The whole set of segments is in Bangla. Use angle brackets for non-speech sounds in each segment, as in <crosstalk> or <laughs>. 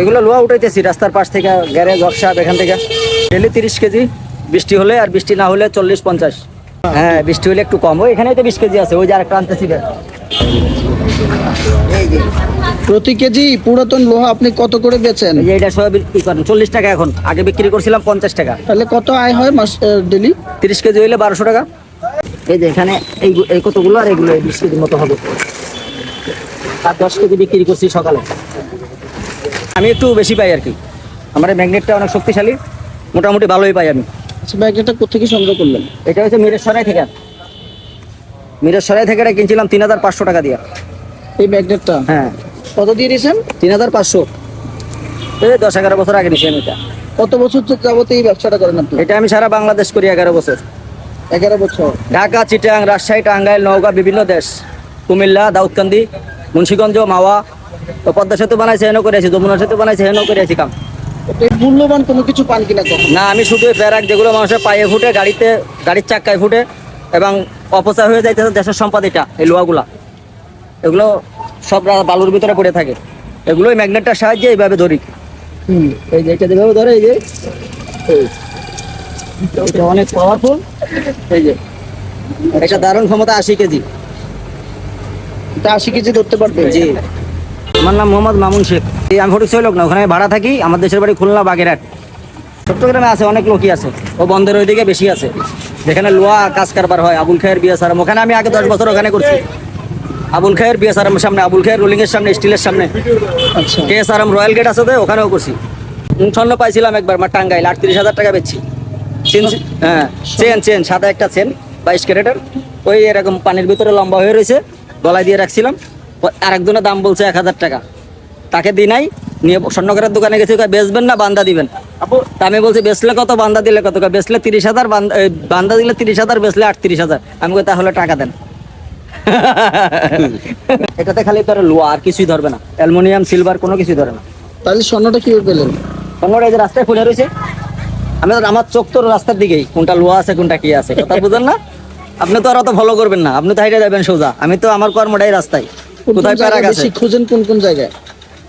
এগুলো লোয়া উঠাইতেছি রাস্তার পাশ থেকে গ্যারেজ ওয়ার্কশপ এখান থেকে। ডেলি তিরিশ কেজি বৃষ্টি হলে আর বৃষ্টি না হলে চল্লিশ পঞ্চাশ। হ্যাঁ বৃষ্টি হলে একটু কম। ওই এখানেই তো বিশ কেজি আছে ওই যে আরেকটা আনতেছি এই যে প্রতি কেজি পুরাতন লোহা আপনি কত করে বেচেন? এইটা সব বিক্রি করেন চল্লিশ টাকা এখন। আগে বিক্রি করছিলাম পঞ্চাশ টাকা। তাহলে কত আয় হয় মাস ডেলি? তিরিশ কেজি হইলে বারোশো টাকা। এই যে এখানে এই এই কতগুলো আর এগুলো বিশ কেজির মতো হবে। আর দশ কেজি বিক্রি করছি সকালে। আমি একটু বেশি পাই আর কি। আমার ম্যাগনেটটা অনেক শক্তিশালী মোটামুটি ভালোই পাই আমি। আচ্ছা ব্যাগটা কোথেকে সংগ্রহ করলেন? এটা হচ্ছে মিরেশ্বরাই থেকে। মিরেশ্বরাই থেকে এটা কিনছিলাম তিন হাজার পাঁচশো টাকা দিয়ে। এই ম্যাগনেটটা? হ্যাঁ। কত দিয়ে দিয়েছেন তিন হাজার পাঁচশো। এই দশ এগারো বছর আগে নিছি আমি এটা। কত বছর তো যাবত এই ব্যবসাটা করেন আপনি? এটা আমি সারা বাংলাদেশ করি এগারো বছর। এগারো বছর। ঢাকা চিটাং রাজশাহী টাঙ্গাইল নওগাঁ বিভিন্ন দেশ। কুমিল্লা দাউদকান্দি মুন্সিগঞ্জ মাওয়া তো পদ্মা সেতু বানাইছে হেন করে আছি যমুনা সেতু বানাইছে হেন করে আছি কাম। এই মূল্যবান কোনো কিছু পান কিনা না আমি শুধু প্যারাক যেগুলো মানুষের পায়ে ফুটে গাড়িতে গাড়ির চাক্কায় ফুটে এবং অপচয় হয়ে যাইতেছে দেশের সম্পদ এটা এই লোহাগুলা। এগুলো সব বালুর ভিতরে পড়ে থাকে। এগুলোই ম্যাগনেটটার সাহায্যে এইভাবে ধরি। এই যে এটা যেভাবে ধরে এই যে এটা অনেক পাওয়ারফুল এই যে এটা দারুণ ক্ষমতা আশি কেজি। এটা আশি কেজি ধরতে পারবে? জি। আমার নাম মোহাম্মদ মামুন শেখ। এই আমি ফটিক লোক না ওখানে ভাড়া থাকি আমার দেশের বাড়ি খুলনা বাগেরহাট। চট্টগ্রামে আছে অনেক লোকই আছে। ও বন্ধের ওইদিকে বেশি আছে। যেখানে লোয়া কাজ কারবার হয় আবুল খায়ের বিয়ে সারাম ওখানে আমি আগে দশ বছর ওখানে করছি। আবুল খায়ের বিয়ে সারামের সামনে আবুল খায়ের রোলিং এর সামনে স্টিলের সামনে। আচ্ছা। কে সারাম রয়্যাল গেট আছে তো ওখানেও করছি। স্বর্ণ পাইছিলাম একবার আমার টাঙ্গাইল আটত্রিশ হাজার টাকা বেচছি। চেন হ্যাঁ চেন চেন সাদা একটা চেন বাইশ ক্যারেটের। ওই এরকম পানির ভিতরে লম্বা হয়ে রয়েছে গলায় দিয়ে রাখছিলাম। আরেকজনের দাম বলছে এক হাজার টাকা। তাকে দিই নাই নিয়ে স্বর্ণকারের দোকানে গেছে বেচবেন না বান্দা দিবেন। তা আমি বলছি বেচলে কত বান্দা দিলে কত? বেচলে তিরিশ হাজার বান্দা দিলে তিরিশ হাজার বেচলে আটত্রিশ হাজার। আমি তাহলে টাকা দেন। <laughs> এটাতে খালি ধরে লোয়া আর কিছুই ধরবে না। অ্যালুমিনিয়াম সিলভার কোনো কিছুই ধরে না। তাহলে স্বর্ণটা কীভাবে পেলেন? তোমার এই যে রাস্তায় ফুলে রয়েছে। আমি আমার চোখ তো রাস্তার দিকেই কোনটা লোয়া আছে কোনটা কি আছে কথা বুঝেন না? আপনি তো আর অত ফলো করবেন না আপনি তো হাইটে যাবেন সোজা। আমি তো আমার কর্মটাই রাস্তায়। কোথায় প্যারাক আছে? বেশি খুঁজেন কোন কোন জায়গায়?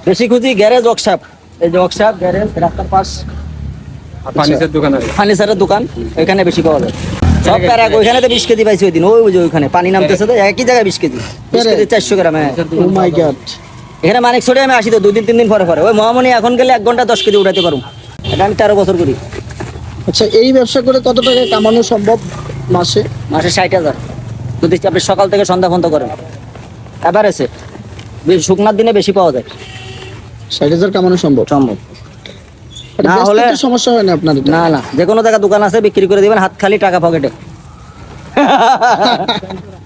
বেশি খুঁজি গ্যারেজ ওয়ার্কশপ এই যে ওয়ার্কশপ গ্যারেজ রাস্তার পাশ। ফার্নিচার দোকান আছে? ফার্নিচারের দোকান ওইখানে বেশি পাওয়া যায়। সব প্যারাক ওইখানে তো বিশ কেজি পাইছি ওই দিন। ওই যে ওইখানে পানি নামতেছে তো একই জায়গায় বিশ কেজি। বিশ কেজি চারশো গ্রাম হ্যাঁ। ও মাই গড এখানে মানিক ছড়ে আমি আসি তো দুই দিন তিন দিন পরে পরে। ওই মহামণি এখন গেলে এক ঘণ্টা দশ কেজি উঠাতে পারব। এটা আমি তেরো বছর করি। আচ্ছা এই ব্যবসা করে কত টাকা কামানো সম্ভব মাসে? মাসে ষাট হাজার। যদি আপনি সকাল থেকে সন্ধ্যা পর্যন্ত করেন। এভারেজে শুকনার দিনে বেশি পাওয়া যায়। ষাট হাজার কামানো সম্ভব? সম্ভব। না হলে- সমস্যা হয় না আপনার না না। যে কোনো জায়গায় দোকান আছে বিক্রি করে দিবেন হাত খালি টাকা পকেটে। <laughs>